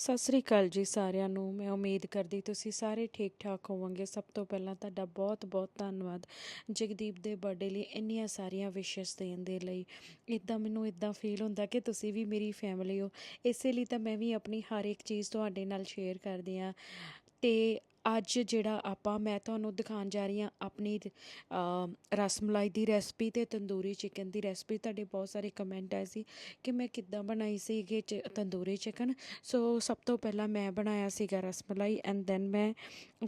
ਸਤਿ ਸ੍ਰੀ ਅਕਾਲ ਜੀ ਸਾਰਿਆਂ ਨੂੰ। ਮੈਂ ਉਮੀਦ ਕਰਦੀ ਤੁਸੀਂ ਸਾਰੇ ਠੀਕ ਠਾਕ ਹੋਵੋਗੇ। ਸਭ ਤੋਂ ਪਹਿਲਾਂ ਤੁਹਾਡਾ ਬਹੁਤ ਬਹੁਤ ਧੰਨਵਾਦ ਜਗਦੀਪ ਦੇ ਬਰਥਡੇ ਲਈ ਇੰਨੀਆਂ ਸਾਰੀਆਂ ਵਿਸ਼ੇਸ ਦੇਣ ਦੇ ਲਈ। ਇਦਾਂ ਮੈਨੂੰ ਇਦਾਂ ਫੀਲ ਹੁੰਦਾ ਕਿ ਤੁਸੀਂ ਵੀ ਮੇਰੀ ਫੈਮਿਲੀ ਹੋ। ਇਸੇ ਲਈ ਤਾਂ ਮੈਂ ਵੀ ਆਪਣੀ ਹਰ ਇੱਕ ਚੀਜ਼ ਤੁਹਾਡੇ ਨਾਲ ਸ਼ੇਅਰ ਕਰਦੀ ਆ ਤੇ ਅੱਜ ਜਿਹੜਾ ਆਪਾਂ ਮੈਂ ਤੁਹਾਨੂੰ ਦਿਖਾਉਣ ਜਾ ਰਹੀ ਹਾਂ ਆਪਣੀ ਅ, ਰਸ ਮਲਾਈ ਦੀ ਰੈਸਪੀ ਤੇ ਤੰਦੂਰੀ ਚਿਕਨ ਦੀ ਰੈਸਪੀ ਤੁਹਾਡੇ ਬਹੁਤ ਸਾਰੇ ਕਮੈਂਟ ਆਏ ਸੀ ਕਿ ਮੈਂ ਕਿੱਦਾਂ ਬਣਾਈ ਸੀਗੀ ਚ- ਤੰਦੂਰੀ ਚਿਕਨ ਸੋ ਸਭ ਤੋਂ ਪਹਿਲਾਂ ਮੈਂ ਬਣਾਇਆ ਸੀਗਾ ਰਸ ਮਲਾਈ ਐਂਡ ਦੈਨ ਮੈਂ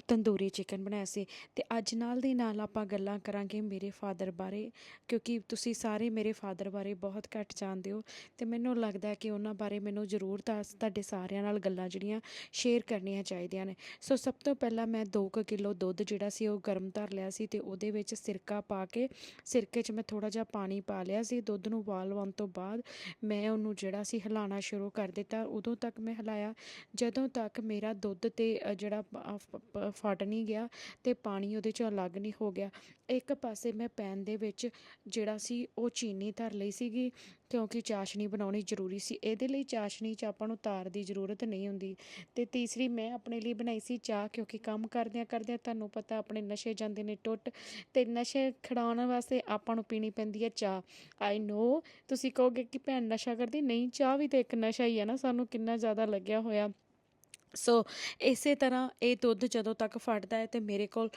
ਤੰਦੂਰੀ ਚਿਕਨ ਬਣਾਇਆ ਸੀ। ਤੇ ਅੱਜ ਨਾਲ ਦੀ ਨਾਲ ਆਪਾਂ ਗੱਲਾਂ ਕਰਾਂਗੇ ਮੇਰੇ ਫਾਦਰ ਬਾਰੇ ਕਿਉਂਕਿ ਤੁਸੀਂ ਸਾਰੇ ਮੇਰੇ ਫਾਦਰ ਬਾਰੇ ਬਹੁਤ ਘੱਟ ਜਾਣਦੇ ਹੋ। ਤੇ ਮੈਨੂੰ ਲੱਗਦਾ ਕਿ ਉਹਨਾਂ ਬਾਰੇ ਮੈਨੂੰ ਜ਼ਰੂਰ ਦੱਸ ਤੁਹਾਡੇ ਸਾਰਿਆਂ ਨਾਲ ਗੱਲਾਂ ਜਿਹੜੀਆਂ ਸ਼ੇਅਰ ਕਰਨੀਆਂ ਚਾਹੀਦੀਆਂ ਨੇ। ਸੋ ਸਭ ਤੋਂ ਪਹਿਲਾਂ ਮੈਂ 2 ਕਿਲੋ ਦੁੱਧ ਜਿਹੜਾ ਸੀ ਉਹ ਗਰਮ ਧਰ ਲਿਆ ਸੀ ਤੇ ਉਹਦੇ ਵਿੱਚ ਸਿਰਕਾ ਪਾ ਕੇ, ਸਿਰਕੇ 'ਚ ਮੈਂ ਥੋੜਾ ਜਿਹਾ ਪਾਣੀ ਪਾ ਲਿਆ ਸੀ। ਦੁੱਧ ਨੂੰ ਉਬਾਲ ਤੋਂ ਬਾਅਦ ਮੈਂ ਉਹਨੂੰ ਜਿਹੜਾ ਸੀ ਹਿਲਾਉਣਾ ਸ਼ੁਰੂ ਕਰ ਦਿੱਤਾ। ਉਦੋਂ ਤੱਕ ਮੈਂ ਹਿਲਾਇਆ। ਜਦੋਂ ਤੱਕ ਮੇਰਾ ਦੁੱਧ ਤੇ ਜਿਹੜਾ ਫਟ ਨਹੀਂ ਗਿਆ ਤੇ ਪਾਣੀ ਉਹਦੇ ਚੋਂ ਅਲੱਗ ਨਹੀਂ ਹੋ ਗਿਆ। ਇੱਕ ਪਾਸੇ ਮੈਂ ਪੈਨ ਦੇ ਵਿੱਚ ਜਿਹੜਾ ਸੀ ਉਹ ਚੀਨੀ ਧਰ ਲਈ ਸੀਗੀ। ਕਿਉਂਕਿ ਚਾਸ਼ਨੀ ਬਣਾਉਣੀ ਜ਼ਰੂਰੀ ਸੀ, ਇਹਦੇ ਲਈ ਚਾਸ਼ਨੀ 'ਚ ਆਪਾਂ ਨੂੰ ਤਾਰ ਦੀ ਜ਼ਰੂਰਤ ਨਹੀਂ ਹੁੰਦੀ। ਤੇ ਤੀਸਰੀ, ਮੈਂ ਆਪਣੇ ਲਈ ਬਣਾਈ ਸੀ ਚਾਹ, ਕਿਉਂਕਿ ਕੰਮ ਕਰਦਿਆਂ ਕਰਦਿਆਂ ਤੁਹਾਨੂੰ ਪਤਾ ਆਪਣੇ ਨਸ਼ੇ ਜਾਂਦੇ ਨੇ ਟੁੱਟ, ਤੇ ਨਸ਼ੇ ਖੜਾਉਣ ਵਾਸਤੇ ਆਪਾਂ ਨੂੰ ਪੀਣੀ ਪੈਂਦੀ ਹੈ ਚਾਹ। ਆਈ ਨੋ ਤੁਸੀਂ ਕਹੋਗੇ ਕਿ ਭੈਣ ਨਸ਼ਾ ਕਰਦੀ, ਨਹੀਂ, ਚਾਹ ਵੀ ਤਾਂ ਇੱਕ ਨਸ਼ਾ ਹੀ ਹੈ ਨਾ, ਸਾਨੂੰ ਕਿੰਨਾ ਜ਼ਿਆਦਾ ਲੱਗਿਆ ਹੋਇਆ। ਸੋ ਇਸੇ ਤਰ੍ਹਾਂ ਇਹ ਦੁੱਧ ਜਦੋਂ ਤੱਕ ਫਟਦਾ ਹੈ ਤੇ ਮੇਰੇ ਕੋਲ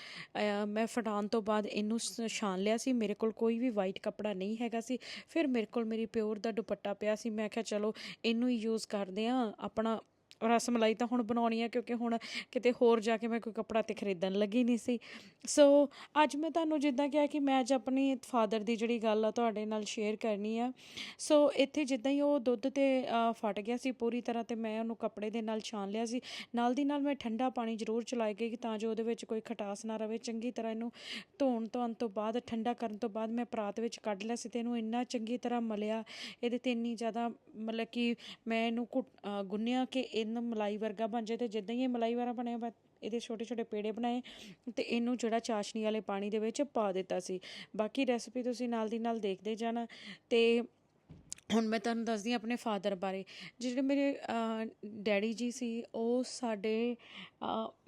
ਮੈਂ ਫਟਾਉਣ ਤੋਂ ਬਾਅਦ ਇਹਨੂੰ ਸ- ਛਾਣ ਲਿਆ ਸੀ। ਮੇਰੇ ਕੋਲ ਕੋਈ ਵੀ ਵਾਈਟ ਕੱਪੜਾ ਨਹੀਂ ਹੈਗਾ ਸੀ। ਫਿਰ ਮੇਰੇ ਕੋਲ ਮੇਰੀ ਪਿਓਰ ਦਾ ਦੁਪੱਟਾ ਪਿਆ ਸੀ। ਮੈਂ ਕਿਹਾ, ਚਲੋ, ਇਹਨੂੰ ਹੀ ਯੂਜ਼ ਕਰਦੇ ਆ ਆਪਣਾ ਰਸ ਮਲਾਈ ਤਾਂ ਹੁਣ ਬਣਾਉਣੀ ਆ ਕਿਉਂਕਿ ਹੁਣ ਕਿਤੇ ਹੋਰ ਜਾ ਕੇ ਮੈਂ ਕੋਈ ਕੱਪੜਾ ਤੇ ਖਰੀਦਣ ਲੱਗੀ ਨਹੀਂ ਸੀ। ਸੋ ਅੱਜ ਮੈਂ ਤੁਹਾਨੂੰ ਜਿੱਦਾਂ ਕਿਹਾ ਕਿ ਮੈਂ ਅੱਜ ਆਪਣੀ ਫਾਦਰ ਦੀ ਜਿਹੜੀ ਗੱਲ ਆ ਤੁਹਾਡੇ ਨਾਲ ਸ਼ੇਅਰ ਕਰਨੀ ਆ। ਸੋ ਇੱਥੇ ਜਿੱਦਾਂ ਹੀ ਉਹ ਦੁੱਧ ਤੇ ਫਟ ਗਿਆ ਸੀ ਪੂਰੀ ਤਰ੍ਹਾਂ ਤੇ ਮੈਂ ਉਹਨੂੰ ਕੱਪੜੇ ਦੇ ਨਾਲ ਛਾਣ ਲਿਆ ਸੀ। ਨਾਲ ਦੀ ਨਾਲ ਮੈਂ ਠੰਡਾ ਪਾਣੀ ਜ਼ਰੂਰ ਚਲਾਈ ਗਈ ਤਾਂ ਜੋ ਉਹਦੇ ਵਿੱਚ ਕੋਈ ਖਟਾਸ ਨਾ ਰਵੇ। ਚੰਗੀ ਤਰ੍ਹਾਂ ਇਹਨੂੰ ਧੋਣ ਧੋਣ ਤੋਂ ਬਾਅਦ, ਠੰਡਾ ਕਰਨ ਤੋਂ ਬਾਅਦ ਮੈਂ ਪਰਾਤ ਵਿੱਚ ਕੱਢ ਲਿਆ ਸੀ ਤੇ ਇਹਨੂੰ ਇੰਨਾ ਚੰਗੀ ਤਰ੍ਹਾਂ ਮਲਿਆ। ਇਹਦੇ ਤੇ ਇੰਨੀ ਜ਼ਿਆਦਾ ਮਤਲਬ ਕਿ ਮੈਂ ਇਹਨੂੰ ਘੁੱਟ- ਗੁੰਨਿਆ ਕਿ ਇਹਨੂੰ ਮਲਾਈ ਵਰਗਾ ਬਣ ਜਾਏ ਤੇ ਜਿੱਦਾਂ ਹੀ ਇਹ ਮਲਾਈ ਵਰਗਾ ਬਣਿਆ ਇਹਦੇ ਛੋਟੇ ਛੋਟੇ ਪੇੜੇ ਬਣਾਏ ਤੇ ਇਹਨੂੰ ਜਿਹੜਾ ਚਾਸ਼ਨੀ ਵਾਲੇ ਪਾਣੀ ਦੇ ਵਿੱਚ ਪਾ ਦਿੱਤਾ ਸੀ। ਬਾਕੀ ਰੈਸਪੀ ਤੁਸੀਂ ਨਾਲ ਦੀ ਨਾਲ ਦੇਖਦੇ ਜਾਣਾ ਤੇ ਹੁਣ ਮੈਂ ਤੁਹਾਨੂੰ ਦੱਸਦੀ ਹਾਂ ਆਪਣੇ ਫਾਦਰ ਬਾਰੇ। ਜਿਹੜੇ ਮੇਰੇ ਡੈਡੀ ਜੀ ਸੀ, ਉਹ ਸਾਡੇ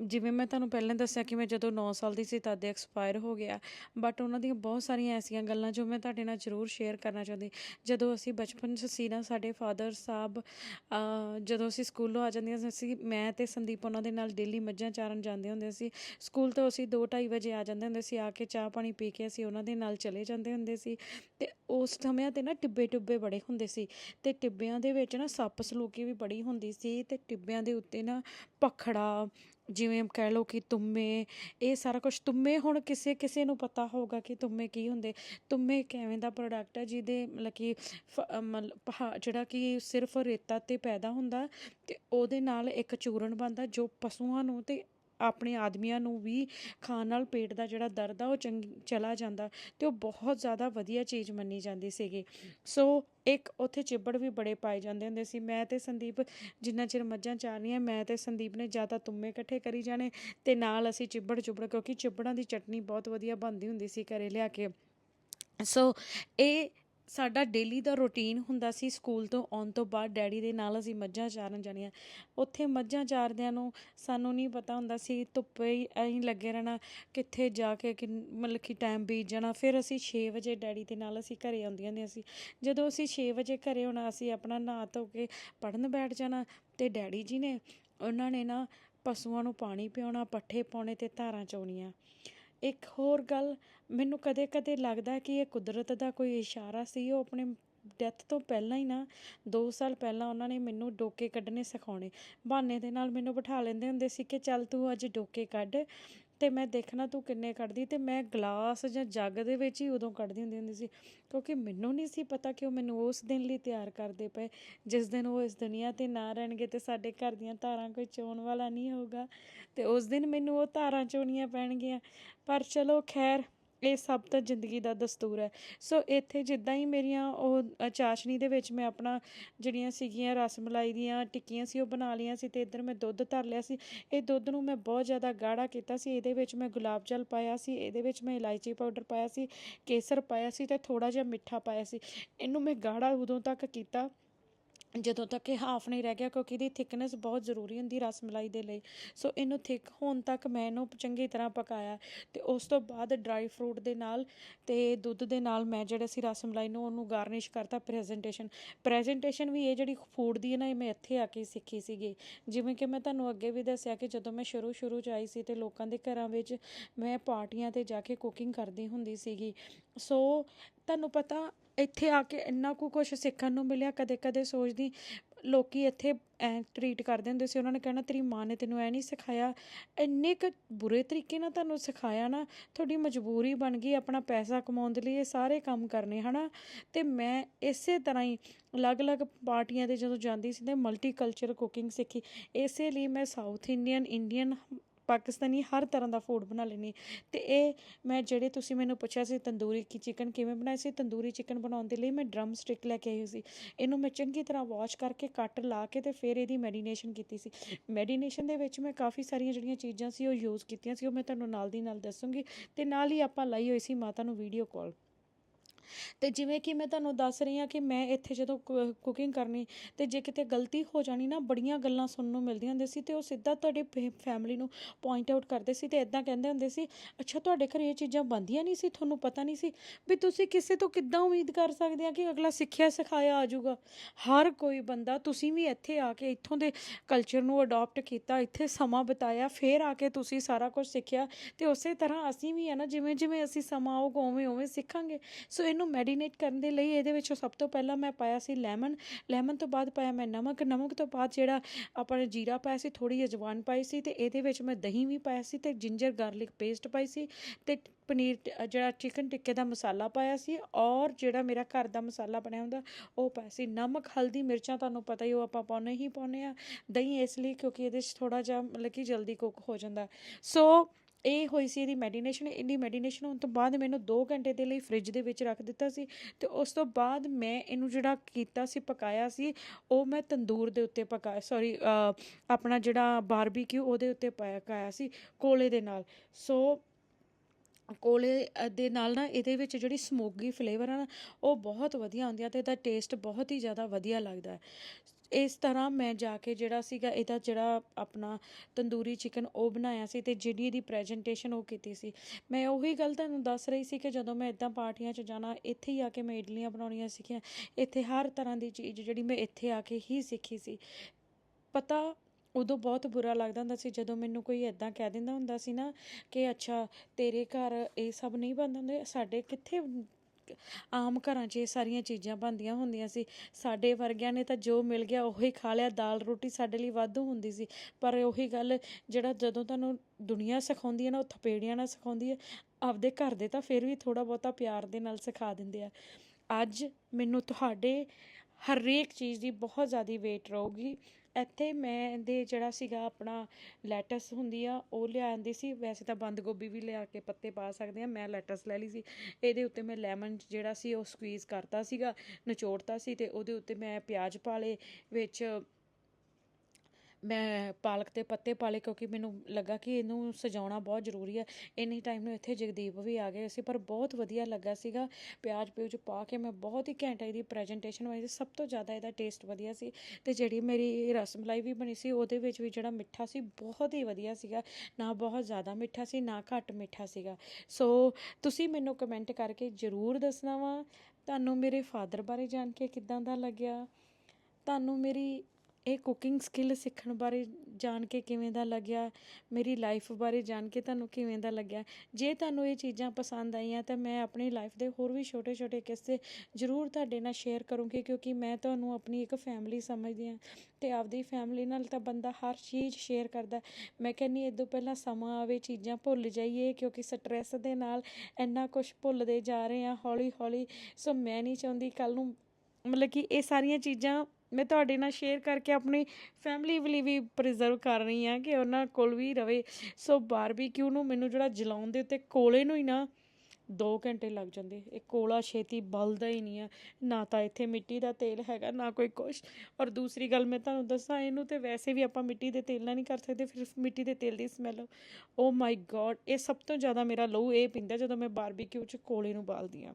ਜਿਵੇਂ ਮੈਂ ਤੁਹਾਨੂੰ ਪਹਿਲਾਂ ਦੱਸਿਆ ਕਿ ਮੈਂ ਜਦੋਂ 9 ਸਾਲ ਦੀ ਸੀ, ਤਦ ਐਕਸਪਾਇਰ ਹੋ ਗਿਆ। ਬਟ ਉਹਨਾਂ ਦੀਆਂ ਬਹੁਤ ਸਾਰੀਆਂ ਐਸੀਆਂ ਗੱਲਾਂ ਜੋ ਮੈਂ ਤੁਹਾਡੇ ਨਾਲ ਜ਼ਰੂਰ ਸ਼ੇਅਰ ਕਰਨਾ ਚਾਹੁੰਦੀ। ਜਦੋਂ ਅਸੀਂ ਬਚਪਨ 'ਚ ਸੀ ਨਾ, ਸਾਡੇ ਫਾਦਰ ਸਾਹਿਬ ਜਦੋਂ ਅਸੀਂ ਸਕੂਲੋਂ ਆ ਜਾਂਦੀਆਂ ਸੀ ਮੈਂ ਤੇ ਸੰਦੀਪ ਉਹਨਾਂ ਦੇ ਨਾਲ ਡੇਲੀ ਮੱਝਾਂ ਚਾਰਨ ਜਾਂਦੇ ਹੁੰਦੇ ਸੀ। ਸਕੂਲ ਤੋਂ ਅਸੀਂ 2:30 ਵਜੇ ਆ ਜਾਂਦੇ ਹੁੰਦੇ ਸੀ, ਆ ਕੇ ਚਾਹ ਪਾਣੀ ਪੀ ਕੇ ਅਸੀਂ ਉਹਨਾਂ ਦੇ ਨਾਲ ਚਲੇ ਜਾਂਦੇ ਹੁੰਦੇ ਸੀ। ਤੇ ਉਸ ਸਮਿਆਂ ਤੇ ਨਾ ਟਿੱਬੇ ਟਿੱਬੇ ਬੜੇ ਹੁੰਦੇ ਸੀ। ਤੇ ਟਿੱਬਿਆਂ ਦੇ ਵਿੱਚ ਨਾ ਸੱਪ ਸਲੂਕੀ ਵੀ ਬੜੀ ਹੁੰਦੀ ਸੀ ਤੇ ਟਿੱਬਿਆਂ ਦੇ ਉੱਤੇ ਨਾ ਪਖੜਾ, ਜਿਵੇਂ ਕਹਿ ਲਓ ਕਿ ਤੁੰਮੇ, ਇਹ ਸਾਰਾ ਕੁਝ ਤੁੰਮੇ ਹੁਣ ਕਿਸੇ ਕਿਸੇ ਨੂੰ ਪਤਾ ਹੋਊਗਾ ਕਿ ਤੁੰਮੇ ਕੀ ਹੁੰਦੇ। ਤੁੰਮੇ ਇੱਕ ਐਵੇਂ ਦਾ ਪ੍ਰੋਡਕਟ ਹੈ ਜਿਹਦੇ ਮਤਲਬ ਕਿ ਫ- ਮਤਲਬ ਪਹਾ, ਜਿਹੜਾ ਕਿ ਸਿਰਫ ਰੇਤਾ ਤੇ ਪੈਦਾ ਹੁੰਦਾ ਤੇ ਉਹਦੇ ਨਾਲ ਇੱਕ ਚੂਰਨ ਬਣਦਾ ਜੋ ਪਸ਼ੂਆਂ ਨੂੰ ਤੇ ਆਪਣੇ ਆਦਮੀਆਂ ਨੂੰ ਵੀ ਖਾਣ ਨਾਲ ਪੇਟ ਦਾ ਜਿਹੜਾ ਦਰਦ ਆ, ਉਹ ਚੰਗੀ, ਚਲਾ ਜਾਂਦਾ ਤੇ ਉਹ ਬਹੁਤ ਜ਼ਿਆਦਾ ਵਧੀਆ ਚੀਜ਼ ਮੰਨੀ ਜਾਂਦੀ ਸੀਗੀ। ਸੋ ਇੱਕ ਉੱਥੇ ਚਿੱਬੜ ਵੀ ਬੜੇ ਪਾਏ ਜਾਂਦੇ ਹੁੰਦੇ ਸੀ। ਮੈਂ ਤੇ ਸੰਦੀਪ ਜਿੰਨਾ ਚਿਰ ਮੱਝਾਂ ਚਾਰਨੀਆਂ ਮੈਂ ਤੇ ਸੰਦੀਪ ਨੇ ਜ਼ਿਆਦਾ ਤੁੰਮੇ ਇਕੱਠੇ ਕਰੀ ਜਾਣੇ ਤੇ ਨਾਲ ਅਸੀਂ ਚਿੱਬੜ ਚੁੱਬੜ, ਕਿਉਂਕਿ ਚਿੱਬੜਾਂ ਦੀ ਚਟਨੀ ਬਹੁਤ ਵਧੀਆ ਬਣਦੀ ਹੁੰਦੀ ਸੀ ਘਰੇ ਲਿਆ ਕੇ। ਸੋ ਇਹ ਸਾਡਾ ਡੇਲੀ ਦਾ ਰੁਟੀਨ ਹੁੰਦਾ ਸੀ ਸਕੂਲ ਤੋਂ ਆਉਣ ਤੋਂ ਬਾਅਦ ਡੈਡੀ ਦੇ ਨਾਲ ਅਸੀਂ ਮੱਝਾਂ ਚਾਰਨ ਜਾਣੀਆਂ ਉੱਥੇ ਮੱਝਾਂ ਚਾਰਦਿਆਂ ਨੂੰ ਸਾਨੂੰ ਨਹੀਂ ਪਤਾ ਹੁੰਦਾ ਸੀ, ਧੁੱਪੇ ਹੀ ਐਂ ਲੱਗੇ ਰਹਿਣਾ, ਕਿੱਥੇ ਜਾ ਕੇ ਕਿ ਮਤਲਬ ਕਿ ਟਾਈਮ ਬੀਤ ਜਾਣਾ। ਫਿਰ ਅਸੀਂ 6 ਵਜੇ ਡੈਡੀ ਦੇ ਨਾਲ ਅਸੀਂ ਘਰੇ ਆਉਂਦੀਆਂ ਹੁੰਦੀਆਂ ਸੀ। ਜਦੋਂ ਅਸੀਂ 6 ਵਜੇ ਘਰੇ ਹੋਣਾ ਅਸੀਂ ਆਪਣਾ ਨਹਾ ਧੋ ਕੇ ਪੜਨ ਬੈਠ ਜਾਣਾ ਤੇ ਡੈਡੀ ਜੀ ਨੇ, ਉਹਨਾਂ ਨੇ ਨਾ ਪਸ਼ੂਆਂ ਨੂੰ ਪਾਣੀ ਪਿਉਣਾ ਪੱਠੇ ਪਾਉਣੇ ਤੇ ਧਾਰਾਂ ਚੋਣੀਆਂ। ਇੱਕ ਹੋਰ ਗੱਲ, ਮੈਨੂੰ ਕਦੇ-ਕਦੇ ਲੱਗਦਾ ਕਿ ਇਹ ਕੁਦਰਤ ਦਾ ਕੋਈ ਇਸ਼ਾਰਾ ਸੀ, ਉਹ ਆਪਣੇ ਡੈਥ ਤੋਂ ਪਹਿਲਾਂ ਹੀ ਨਾ 2 ਸਾਲ ਪਹਿਲਾਂ ਉਹਨਾਂ ਨੇ ਮੈਨੂੰ ਡੋਕੇ ਕੱਢਣੇ ਸਿਖਾਉਣੇ। ਬਹਾਨੇ ਦੇ ਨਾਲ ਮੈਨੂੰ ਬਿਠਾ ਲੈਂਦੇ ਹੁੰਦੇ ਸੀ ਕਿ ਚੱਲ ਤੂੰ ਅੱਜ ਡੋਕੇ ਕੱਢ। ਅਤੇ ਮੈਂ ਦੇਖਣਾ ਤੂੰ ਕਿੰਨੇ ਕੱਢਦੀ ਅਤੇ ਮੈਂ ਗਲਾਸ ਜਾਂ ਜੱਗ ਦੇ ਵਿੱਚ ਹੀ ਉਦੋਂ ਕੱਢਦੀ ਹੁੰਦੀ ਹੁੰਦੀ ਸੀ, ਕਿਉਂਕਿ ਮੈਨੂੰ ਨਹੀਂ ਸੀ ਪਤਾ ਕਿ ਉਹ ਮੈਨੂੰ ਉਸ ਦਿਨ ਲਈ ਤਿਆਰ ਕਰਦੇ ਪਏ, ਜਿਸ ਦਿਨ ਉਹ ਇਸ ਦੁਨੀਆ ਤੇ ਨਾ ਰਹਿਣਗੇ ਅਤੇ ਸਾਡੇ ਘਰ ਦੀਆਂ ਧਾਰਾਂ ਕੋਈ ਚੋਣ ਵਾਲਾ ਨਹੀਂ ਹੋਊਗਾ ਅਤੇ ਉਸ ਦਿਨ ਮੈਨੂੰ ਉਹ ਧਾਰਾਂ ਚੋਣੀਆਂ ਪੈਣਗੀਆਂ, ਪਰ ਚਲੋ ਖੈਰ ਇਹ ਸਭ ਤਾਂ ਜ਼ਿੰਦਗੀ ਦਾ ਦਸਤੂਰ ਹੈ। ਸੋ ਇੱਥੇ ਜਿੱਦਾਂ ਹੀ ਮੇਰੀਆਂ ਉਹ ਅ, ਚਾਸ਼ਨੀ ਦੇ ਵਿੱਚ ਮੈਂ ਆਪਣਾ ਜਿਹੜੀਆਂ ਸੀਗੀਆਂ ਰਸਮਲਾਈ ਦੀਆਂ ਟਿੱਕੀਆਂ ਸੀ ਉਹ ਬਣਾ ਲਈਆਂ ਸੀ ਤੇ ਇੱਧਰ ਮੈਂ ਦੁੱਧ ਧਰ ਲਿਆ ਸੀ। ਇਹ ਦੁੱਧ ਨੂੰ ਮੈਂ ਬਹੁਤ ਜ਼ਿਆਦਾ ਗਾੜਾ ਕੀਤਾ ਸੀ। ਇਹਦੇ ਵਿੱਚ ਮੈਂ ਗੁਲਾਬ ਜਲ ਪਾਇਆ ਸੀ ਇਹਦੇ ਵਿੱਚ ਮੈਂ ਇਲਾਇਚੀ ਪਾਊਡਰ ਪਾਇਆ ਸੀ ਕੇਸਰ ਪਾਇਆ ਸੀ ਤੇ ਥੋੜਾ ਜਿਹਾ ਮਿੱਠਾ ਪਾਇਆ ਸੀ। ਇਹਨੂੰ ਮੈਂ ਗਾੜਾ ਉਦੋਂ ਤੱਕ ਕੀਤਾ ਜਦੋਂ ਤੱਕ ਇਹ ਹਾਫ ਨਹੀਂ ਰਹਿ ਗਿਆ ਕਿਉਂਕਿ ਇਹਦੀ ਥਿਕਨੈਸ ਬਹੁਤ ਜ਼ਰੂਰੀ ਹੁੰਦੀ ਰਸ ਮਲਾਈ ਦੇ ਲਈ। ਸੋ ਇਹਨੂੰ ਥਿਕ ਹੋਣ ਤੱਕ ਮੈਂ ਇਹਨੂੰ ਚੰਗੀ ਤਰ੍ਹਾਂ ਪਕਾਇਆ ਤੇ ਉਸ ਤੋਂ ਬਾਅਦ ਡਰਾਈ ਫਰੂਟ ਦੇ ਨਾਲ ਤੇ ਦੁੱਧ ਦੇ ਨਾਲ ਮੈਂ ਜਿਹੜਾ ਸੀ ਰਸ ਮਲਾਈ ਨੂੰ ਉਹਨੂੰ ਗਾਰਨਿਸ਼ ਕਰਤਾ ਪ੍ਰੈਜੈਂਟੇਸ਼ਨ ਪ੍ਰੈਜੈਂਟੇਸ਼ਨ ਵੀ ਇਹ ਜਿਹੜੀ ਫੂਡ ਦੀ ਹੈ ਨਾ, ਇਹ ਮੈਂ ਇੱਥੇ ਆ ਕੇ ਸਿੱਖੀ ਸੀਗੀ। ਜਿਵੇਂ ਕਿ ਮੈਂ ਤੁਹਾਨੂੰ ਅੱਗੇ ਵੀ ਦੱਸਿਆ ਕਿ ਜਦੋਂ ਮੈਂ ਸ਼ੁਰੂ ਸ਼ੁਰੂ ਚ ਆਈ ਸੀ ਤੇ ਲੋਕਾਂ ਦੇ ਘਰਾਂ ਵਿੱਚ ਮੈਂ ਪਾਰਟੀਆਂ ਤੇ ਜਾ ਕੇ ਕੁਕਿੰਗ ਕਰਦੀ ਹੁੰਦੀ ਸੀਗੀ। ਸੋ ਤੁਹਾਨੂੰ ਪਤਾ ਇੱਥੇ ਆ ਕੇ ਇੰਨਾ ਕੁ ਕੁਝ ਸਿੱਖਣ ਨੂੰ ਮਿਲਿਆ, ਕਦੇ ਕਦੇ ਸੋਚਦੀ, ਲੋਕੀ ਇੱਥੇ ਐ ਟਰੀਟ ਕਰਦੇ ਹੁੰਦੇ ਸੀ, ਉਹਨਾਂ ਨੇ ਕਹਿਣਾ, ਤੇਰੀ ਮਾਂ ਨੇ ਤੈਨੂੰ ਐ ਨਹੀਂ ਸਿਖਾਇਆ। ਇੰਨੇ ਕੁ ਬੁਰੇ ਤਰੀਕੇ ਨਾਲ ਤੁਹਾਨੂੰ ਸਿਖਾਇਆ ਨਾ, ਤੁਹਾਡੀ ਮਜਬੂਰੀ ਬਣ ਗਈ ਆਪਣਾ ਪੈਸਾ ਕਮਾਉਣ ਦੇ ਲਈ, ਇਹ ਸਾਰੇ ਕੰਮ ਕਰਨੇ, ਹਨਾ? ਤੇ ਮੈਂ ਇਸੇ ਤਰ੍ਹਾਂ ਹੀ ਅਲੱਗ-ਅਲੱਗ ਪਾਰਟੀਆਂ ਤੇ ਜਦੋਂ ਜਾਂਦੀ ਸੀ ਤੇ ਮਲਟੀ ਕਲਚਰ ਕੁਕਿੰਗ ਸਿੱਖੀ, ਇਸੇ ਲਈ ਮੈਂ ਸਾਊਥ ਇੰਡੀਅਨ ਇੰਡੀਅਨ ਪਾਕਿਸਤਾਨੀ ਹਰ ਤਰ੍ਹਾਂ ਦਾ ਫੂਡ ਬਣਾ ਲੈਂਦੀ ਅਤੇ ਇਹ ਮੈਂ ਜਿਹੜੇ ਤੁਸੀਂ ਮੈਨੂੰ ਪੁੱਛਿਆ ਸੀ ਤੰਦੂਰੀ ਕੀ ਚਿਕਨ ਕਿਵੇਂ ਬਣਾਏ ਸੀ, ਤੰਦੂਰੀ ਚਿਕਨ ਬਣਾਉਣ ਦੇ ਲਈ ਮੈਂ ਡਰਮ ਸਟਿਕ ਲੈ ਕੇ ਆਈ ਸੀ। ਇਹਨੂੰ ਮੈਂ ਚੰਗੀ ਤਰ੍ਹਾਂ ਵਾਸ਼ ਕਰਕੇ ਕੱਟ ਲਾ ਕੇ ਤੇ ਫਿਰ ਇਹਦੀ ਮੈਰੀਨੇਸ਼ਨ ਕੀਤੀ ਸੀ। ਮੈਰੀਨੇਸ਼ਨ ਦੇ ਵਿੱਚ ਮੈਂ ਕਾਫੀ ਸਾਰੀਆਂ ਜਿਹੜੀਆਂ ਚੀਜ਼ਾਂ ਸੀ ਉਹ ਯੂਜ਼ ਕੀਤੀਆਂ ਸੀ, ਉਹ ਮੈਂ ਤੁਹਾਨੂੰ ਨਾਲ ਦੀ ਨਾਲ ਦੱਸੂੰਗੀ ਤੇ ਨਾਲ ਹੀ ਆਪਾਂ ਲਾਈ ਹੋਈ ਸੀ ਮਾਤਾ ਨੂੰ ਵੀਡੀਓ ਕਾਲ ਤੇ ਜਿਵੇਂ ਕਿ ਮੈਂ ਤੁਹਾਨੂੰ ਦੱਸ ਰਹੀ ਹਾਂ ਕਿ ਮੈਂ ਇੱਥੇ ਜਦੋਂ ਕੁ ਕੁਕਿੰਗ ਕਰਨੀ ਅਤੇ ਜੇ ਕਿਤੇ ਗਲਤੀ ਹੋ ਜਾਣੀ ਨਾ, ਬੜੀਆਂ ਗੱਲਾਂ ਸੁਣਨ ਨੂੰ ਮਿਲਦੀਆਂ ਹੁੰਦੀਆਂ ਸੀ ਤੇ ਉਹ ਸਿੱਧਾ ਤੁਹਾਡੇ ਫੈਮਿਲੀ ਨੂੰ ਪੁਆਇੰਟ ਆਊਟ ਕਰਦੇ ਸੀ ਅਤੇ ਇੱਦਾਂ ਕਹਿੰਦੇ ਹੁੰਦੇ ਸੀ, ਅੱਛਾ, ਤੁਹਾਡੇ ਘਰ ਇਹ ਚੀਜ਼ਾਂ ਬਣਦੀਆਂ ਨਹੀਂ ਸੀ, ਤੁਹਾਨੂੰ ਪਤਾ ਨਹੀਂ ਸੀ? ਵੀ ਤੁਸੀਂ ਕਿਸੇ ਤੋਂ ਕਿੱਦਾਂ ਉਮੀਦ ਕਰ ਸਕਦੇ ਆ ਕਿ ਅਗਲਾ ਸਿੱਖਿਆ ਸਿਖਾਇਆ ਆ ਜਾਊਗਾ। ਹਰ ਕੋਈ ਬੰਦਾ, ਤੁਸੀਂ ਵੀ ਇੱਥੇ ਆ ਕੇ ਇੱਥੋਂ ਦੇ ਕਲਚਰ ਨੂੰ ਅਡਾਪਟ ਕੀਤਾ, ਇੱਥੇ ਸਮਾਂ ਬਿਤਾਇਆ, ਫਿਰ ਆ ਕੇ ਤੁਸੀਂ ਸਾਰਾ ਕੁਝ ਸਿੱਖਿਆ ਤੇ ਉਸੇ ਤਰ੍ਹਾਂ ਅਸੀਂ ਵੀ ਆ ਨਾ ਜਿਵੇਂ ਜਿਵੇਂ ਅਸੀਂ ਸਮਾਂ ਆਊਗਾ ਉਵੇਂ ਉਵੇਂ ਸਿੱਖਾਂਗੇ। ਸੋ ਇਹਨੂੰ ਮੈਰੀਨੇਟ ਕਰਨ ਦੇ ਲਈ ਇਹਦੇ ਵਿੱਚ ਸਭ ਤੋਂ ਪਹਿਲਾਂ ਮੈਂ ਪਾਇਆ ਸੀ ਲੈਮਨ। ਲੈਮਨ ਤੋਂ ਬਾਅਦ ਪਾਇਆ ਮੈਂ ਨਮਕ। ਨਮਕ ਤੋਂ ਬਾਅਦ ਜਿਹੜਾ ਆਪਾਂ ਨੇ ਜੀਰਾ ਪਾਇਆ ਸੀ ਥੋੜੀ ਅਜਵਾਨ ਪਾਈ ਸੀ ਤੇ ਇਹਦੇ ਵਿੱਚ ਮੈਂ ਦਹੀਂ ਵੀ ਪਾਇਆ ਸੀ ਤੇ ਜਿੰਜਰ ਗਾਰਲਿਕ ਪੇਸਟ ਪਾਈ ਸੀ ਤੇ ਪਨੀਰ ਜਿਹੜਾ ਚਿਕਨ ਟਿੱਕੇ ਦਾ ਮਸਾਲਾ ਪਾਇਆ ਸੀ ਔਰ ਜਿਹੜਾ ਮੇਰਾ ਘਰ ਦਾ ਮਸਾਲਾ ਬਣਿਆ ਹੁੰਦਾ, ਉਹ ਪਾਇਆ ਸੀ ਨਮਕ, ਹਲਦੀ ਮਿਰਚਾਂ ਤੁਹਾਨੂੰ ਪਤਾ ਹੀ ਉਹ ਆਪਾਂ ਪਾਉਣੇ ਹੀ ਪਾਉਣੇ ਆ ਦਹੀਂ ਇਸ ਲਈ ਕਿਉਂਕਿ ਇਹਦੇ 'ਚ ਥੋੜਾ ਜਿਹਾ ਮਤਲਬ ਕਿ ਜਲਦੀ ਕੁੱਕ ਹੋ ਜਾਂਦਾ। ਸੋ ਇਹ ਹੋਈ ਸੀ, ਇਹਦੀ ਮੈਡੀਨੇਸ਼ਨ ਇਹਦੀ ਮੈਡੀਨੇਸ਼ਨ ਹੋਣ ਤੋਂ ਬਾਅਦ ਮੈਨੂੰ 2 ਘੰਟੇ ਦੇ ਲਈ ਫ੍ਰਿਜ ਦੇ ਵਿੱਚ ਰੱਖ ਦਿੱਤਾ ਸੀ ਤੇ ਉਸ ਤੋਂ ਬਾਅਦ ਮੈਂ ਇਹਨੂੰ ਜਿਹੜਾ ਕੀਤਾ ਸੀ, ਪਕਾਇਆ ਸੀ, ਉਹ ਮੈਂ ਤੰਦੂਰ ਦੇ ਉੱਤੇ ਪਕਾਇਆ ਸੌਰੀ ਆਪਣਾ ਜਿਹੜਾ ਬਾਰਬੀਕਿਊ ਉਹਦੇ ਉੱਤੇ ਪਕਾਇਆ ਸੀ, ਕੋਲੇ ਦੇ ਨਾਲ। ਸੋ ਕੋਲੇ ਦੇ ਨਾਲ ਨਾ ਇਹਦੇ ਵਿੱਚ ਜਿਹੜੀ ਸਮੋਗੀ ਫਲੇਵਰ ਆ ਨਾ, ਉਹ ਬਹੁਤ ਵਧੀਆ ਹੁੰਦੀ ਆ ਤੇ ਇਹਦਾ ਟੇਸਟ ਬਹੁਤ ਹੀ ਜ਼ਿਆਦਾ ਵਧੀਆ ਲੱਗਦਾ ਹੈ। ਇਸ ਤਰ੍ਹਾਂ ਮੈਂ ਜਾ ਕੇ ਜਿਹੜਾ ਸੀਗਾ ਇਹਦਾ ਜਿਹੜਾ ਆਪਣਾ ਤੰਦੂਰੀ ਚਿਕਨ ਉਹ ਬਣਾਇਆ ਸੀ ਅਤੇ ਜਿਹੜੀ ਇਹਦੀ ਪ੍ਰੈਜੈਂਟੇਸ਼ਨ ਉਹ ਕੀਤੀ ਸੀ। ਮੈਂ ਉਹੀ ਗੱਲ ਤੁਹਾਨੂੰ ਦੱਸ ਰਹੀ ਸੀ ਕਿ ਜਦੋਂ ਮੈਂ ਇਦਾਂ ਪਾਰਟੀਆਂ 'ਚ ਜਾਣਾ, ਇੱਥੇ ਹੀ ਆ ਕੇ ਮੈਂ ਇਡਲੀਆਂ ਬਣਾਉਣੀਆਂ ਸਿੱਖੀਆਂ, ਇੱਥੇ ਹਰ ਤਰ੍ਹਾਂ ਦੀ ਚੀਜ਼ ਜਿਹੜੀ ਮੈਂ ਇੱਥੇ ਆ ਕੇ ਹੀ ਸਿੱਖੀ ਸੀ। ਪਤਾ ਉਦੋਂ ਬਹੁਤ ਬੁਰਾ ਲੱਗਦਾ ਹੁੰਦਾ ਸੀ, ਜਦੋਂ ਮੈਨੂੰ ਕੋਈ ਇਦਾਂ ਕਹਿ ਦਿੰਦਾ ਹੁੰਦਾ ਸੀ ਨਾ ਕਿ ਅੱਛਾ ਤੇਰੇ ਘਰ ਇਹ ਸਭ ਨਹੀਂ ਬਣਦਾ ਹੁੰਦੇ, ਸਾਡੇ ਕਿੱਥੇ ਆਮ ਘਰਾਂ 'ਚ ਇਹ ਸਾਰੀਆਂ ਚੀਜ਼ਾਂ ਬਣਦੀਆਂ ਹੁੰਦੀਆਂ ਸੀ। ਸਾਡੇ ਵਰਗਿਆਂ ਨੇ ਤਾਂ ਜੋ ਮਿਲ ਗਿਆ ਉਹੀ ਖਾ ਲਿਆ। ਦਾਲ ਰੋਟੀ ਸਾਡੇ ਲਈ ਵਾਧੂ ਹੁੰਦੀ ਸੀ। ਪਰ ਉਹੀ ਗੱਲ ਜਿਹੜਾ ਜਦੋਂ ਤੁਹਾਨੂੰ ਦੁਨੀਆ ਸਿਖਾਉਂਦੀ ਹੈ ਨਾ, ਉਹ ਥਪੇੜੀਆਂ ਨਾਲ ਸਿਖਾਉਂਦੀ ਹੈ, ਆਪਦੇ ਘਰ ਦੇ ਤਾਂ ਫਿਰ ਵੀ ਥੋੜਾ ਬਹੁਤਾ ਪਿਆਰ ਦੇ ਨਾਲ ਸਿਖਾ ਦਿੰਦੇ ਆ। ਅੱਜ ਮੈਨੂੰ ਤੁਹਾਡੇ ਹਰੇਕ ਚੀਜ਼ ਦੀ ਬਹੁਤ ਜ਼ਿਆਦਾ ਵੇਟ ਰਹੂਗੀ। ਇੱਥੇ ਮੈਂ ਦੇ ਜਿਹੜਾ ਸੀਗਾ ਆਪਣਾ ਲੈਟਸ ਹੁੰਦੀ ਆ, ਉਹ ਲਿਆਂਦੀ ਸੀ। ਵੈਸੇ ਤਾਂ ਬੰਦ ਗੋਭੀ ਵੀ ਲਿਆ ਕੇ ਪੱਤੇ ਪਾ ਸਕਦੇ ਆ, ਮੈਂ ਲੈਟਸ ਲੈ ਲਈ ਸੀ। ਇਹਦੇ ਉੱਤੇ ਮੈਂ ਲੈਮਨ ਜਿਹੜਾ ਸੀ ਉਹ ਸਕਵੀਜ਼ ਕਰਤਾ ਸੀਗਾ, ਨਿਚੋੜਤਾ ਸੀ ਤੇ ਉਹਦੇ ਉੱਤੇ ਮੈਂ ਪਿਆਜ਼ ਪਾ ਲਏ, ਵਿੱਚ ਮੈਂ ਪਾਲਕ ਦੇ ਪੱਤੇ ਪਾ ਲਏ ਕਿਉਂਕਿ ਮੈਨੂੰ ਲੱਗਾ ਕਿ ਇਹਨੂੰ ਸਜਾਉਣਾ ਬਹੁਤ ਜ਼ਰੂਰੀ ਹੈ। ਇੰਨੀ ਟਾਈਮ ਨੂੰ ਇੱਥੇ ਜਗਦੀਪ ਵੀ ਆ ਗਏ ਸੀ, ਪਰ ਬਹੁਤ ਵਧੀਆ ਲੱਗਾ ਸੀਗਾ। ਪਿਆਜ਼ ਪਿਊਜ਼ ਪਾ ਕੇ ਮੈਂ ਬਹੁਤ ਹੀ ਘੈਂਟ ਇਹਦੀ ਪ੍ਰੈਜੈਂਟੇਸ਼ਨ ਹੋਈ ਸੀ। ਸਭ ਤੋਂ ਜ਼ਿਆਦਾ ਇਹਦਾ ਟੇਸਟ ਵਧੀਆ ਸੀ ਤੇ ਜਿਹੜੀ ਮੇਰੀ ਰਸਮਲਾਈ ਵੀ ਬਣੀ ਸੀ, ਉਹਦੇ ਵਿੱਚ ਵੀ ਜਿਹੜਾ ਮਿੱਠਾ ਸੀ, ਬਹੁਤ ਹੀ ਵਧੀਆ ਸੀਗਾ। ਨਾ ਬਹੁਤ ਜ਼ਿਆਦਾ ਮਿੱਠਾ ਸੀ, ਨਾ ਘੱਟ ਮਿੱਠਾ ਸੀਗਾ। ਸੋ ਤੁਸੀਂ ਮੈਨੂੰ ਕਮੈਂਟ ਕਰਕੇ ਜ਼ਰੂਰ ਦੱਸਣਾ ਵਾ, ਤੁਹਾਨੂੰ ਮੇਰੇ ਫਾਦਰ ਬਾਰੇ ਜਾਣ ਕੇ ਕਿੱਦਾਂ ਦਾ ਲੱਗਿਆ? ਤੁਹਾਨੂੰ ਮੇਰੀ ਇਹ ਕੁਕਿੰਗ ਸਕਿੱਲ ਸਿੱਖਣ ਬਾਰੇ ਜਾਣ ਕੇ ਕਿਵੇਂ ਦਾ ਲੱਗਿਆ? ਮੇਰੀ ਲਾਈਫ ਬਾਰੇ ਜਾਣ ਕੇ ਤੁਹਾਨੂੰ ਕਿਵੇਂ ਦਾ ਲੱਗਿਆ? ਜੇ ਤੁਹਾਨੂੰ ਇਹ ਚੀਜ਼ਾਂ ਪਸੰਦ ਆਈਆਂ ਤਾਂ ਮੈਂ ਆਪਣੀ ਲਾਈਫ ਦੇ ਹੋਰ ਵੀ ਛੋਟੇ-ਛੋਟੇ ਕਿੱਸੇ ਜ਼ਰੂਰ ਤੁਹਾਡੇ ਨਾਲ ਸ਼ੇਅਰ ਕਰੂੰਗੀ ਕਿਉਂਕਿ ਮੈਂ ਤੁਹਾਨੂੰ ਆਪਣੀ ਇੱਕ ਫੈਮਿਲੀ ਸਮਝਦੀ ਹਾਂ ਤੇ ਆਪਦੀ ਫੈਮਿਲੀ ਨਾਲ ਤਾਂ ਬੰਦਾ ਹਰ ਚੀਜ਼ ਸ਼ੇਅਰ ਕਰਦਾ। ਮੈਂ ਕਹਿੰਨੀ ਇਦੋਂ ਪਹਿਲਾਂ ਸਮਾਂ ਆਵੇ, ਚੀਜ਼ਾਂ ਭੁੱਲ ਜਾਈਏ ਕਿਉਂਕਿ ਸਟ੍ਰੈਸ ਦੇ ਨਾਲ ਇੰਨਾ ਕੁਝ ਭੁੱਲਦੇ ਜਾ ਰਹੇ ਹਾਂ ਹੌਲੀ-ਹੌਲੀ। ਸੋ ਮੈਂ ਨਹੀਂ ਚਾਹੁੰਦੀ ਕੱਲ ਨੂੰ ਮਤਲਬ ਕਿ ਇਹ ਸਾਰੀਆਂ ਚੀਜ਼ਾਂ ਮੈਂ ਤੁਹਾਡੇ ਨਾਲ ਸ਼ੇਅਰ ਕਰਕੇ ਆਪਣੀ ਫੈਮਿਲੀ ਲਈ ਵੀ ਪ੍ਰੀਜ਼ਰਵ ਕਰ ਰਹੀ ਹਾਂ ਕਿ ਉਹਨਾਂ ਕੋਲ ਵੀ ਰਵੇ। ਸੋ ਬਾਰਬੀਕਿਊ ਨੂੰ ਮੈਨੂੰ ਜਿਹੜਾ ਜਲਾਉਣ ਦੇ ਉੱਤੇ ਕੋਲੇ ਨੂੰ ਹੀ ਨਾ 2 ਘੰਟੇ ਲੱਗ ਜਾਂਦੇ। ਇਹ ਕੋਲਾ ਛੇਤੀ ਬਲਦਾ ਹੀ ਨਹੀਂ ਆ। ਨਾ ਤਾਂ ਇੱਥੇ ਮਿੱਟੀ ਦਾ ਤੇਲ ਹੈਗਾ, ਨਾ ਕੋਈ ਕੁਛ। ਔਰ ਦੂਸਰੀ ਗੱਲ ਮੈਂ ਤੁਹਾਨੂੰ ਦੱਸਾਂ, ਇਹਨੂੰ ਤੇ ਵੈਸੇ ਵੀ ਆਪਾਂ ਮਿੱਟੀ ਦੇ ਤੇਲ ਨਾਲ ਨਹੀਂ ਕਰ ਸਕਦੇ, ਫਿਰ ਮਿੱਟੀ ਦੇ ਤੇਲ ਦੀ ਸਮੈਲ ਓ ਮਾਈ ਗॉड ਇਹ ਸਭ ਤੋਂ ਜ਼ਿਆਦਾ ਮੇਰਾ ਲਹੂ ਇਹ ਪੀਂਦਾ ਜਦੋਂ ਮੈਂ ਬਾਰਬੀਕਿਊ 'ਚ ਕੋਲੇ ਨੂੰ ਬਾਲਦੀ ਆ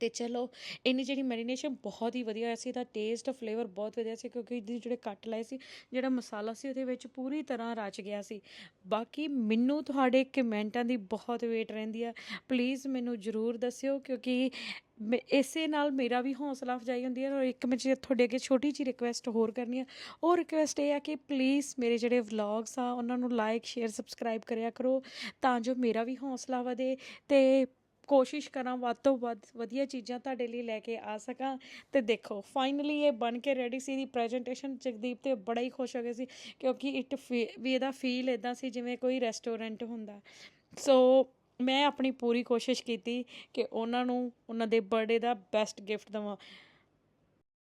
ਤੇ ਚਲੋ ਇਹਨੀ ਜਿਹੜੀ ਮੈਰੀਨੇਸ਼ਨ ਬਹੁਤ ਹੀ ਵਧੀਆ ਹੋਇਆ ਸੀ, ਇਹਦਾ ਟੇਸਟ ਫਲੇਵਰ ਬਹੁਤ ਵਧੀਆ ਸੀ, ਕਿਉਂਕਿ ਇਹਦੇ ਜਿਹੜੇ ਕੱਟ ਲਾਏ ਸੀ, ਜਿਹੜਾ ਮਸਾਲਾ ਸੀ, ਉਹਦੇ ਵਿੱਚ ਪੂਰੀ ਤਰ੍ਹਾਂ ਰਚ ਗਿਆ ਸੀ। ਬਾਕੀ ਮੈਨੂੰ ਤੁਹਾਡੇ ਕਮੈਂਟਾਂ ਦੀ ਬਹੁਤ ਵੇਟ ਰਹਿੰਦੀ ਆ। ਪਲੀਜ਼ ਮੈਨੂੰ ਜ਼ਰੂਰ ਦੱਸਿਓ, ਕਿਉਂਕਿ ਮੈਂ- ਇਸੇ ਨਾਲ ਮੇਰਾ ਵੀ ਹੌਸਲਾ ਅਫਜਾਈ ਹੁੰਦੀ ਹੈ ਔਰ ਇੱਕ ਮੈਂ ਜੇ ਤੁਹਾਡੇ ਅੱਗੇ ਛੋਟੀ ਜਿਹੀ ਰਿਕੁਐਸਟ ਹੋਰ ਕਰਨੀ ਆ, ਉਹ ਰਿਕੁਐਸਟ ਇਹ ਆ ਕਿ ਪਲੀਜ਼ ਮੇਰੇ ਜਿਹੜੇ ਵਲੌਗਸ ਆ, ਉਹਨਾਂ ਨੂੰ ਲਾਈਕ ਸ਼ੇਅਰ ਸਬਸਕ੍ਰਾਈਬ ਕਰਿਆ ਕਰੋ, ਤਾਂ ਜੋ ਮੇਰਾ ਵੀ ਹੌਸਲਾ ਵਧੇ, ਤੇ ਕੋਸ਼ਿਸ਼ ਕਰਾਂ ਵੱਧ ਤੋਂ ਵੱਧ ਵਧੀਆ ਚੀਜ਼ਾਂ ਤੁਹਾਡੇ ਲਈ ਲੈ ਕੇ ਆ ਸਕਾਂ ਤੇ ਦੇਖੋ ਫਾਈਨਲੀ ਇਹ ਬਣ ਕੇ ਰੈਡੀ ਸੀ ਦੀ ਪ੍ਰੈਜੈਂਟੇਸ਼ਨ ਜਗਦੀਪ ਤੇ ਬੜਾ ਹੀ ਖੁਸ਼ ਹੋ ਗਏ ਸੀ ਕਿਉਂਕਿ ਇਟ ਵੀ ਇਹਦਾ ਫੀਲ ਇਦਾਂ ਸੀ ਜਿਵੇਂ ਕੋਈ ਰੈਸਟੋਰੈਂਟ ਹੁੰਦਾ। ਸੋ ਮੈਂ ਆਪਣੀ ਪੂਰੀ ਕੋਸ਼ਿਸ਼ ਕੀਤੀ ਕਿ ਉਹਨਾਂ ਨੂੰ, ਉਹਨਾਂ ਦੇ ਬਰਥਡੇ ਦਾ ਬੈਸਟ ਗਿਫਟ ਦਵਾਂ।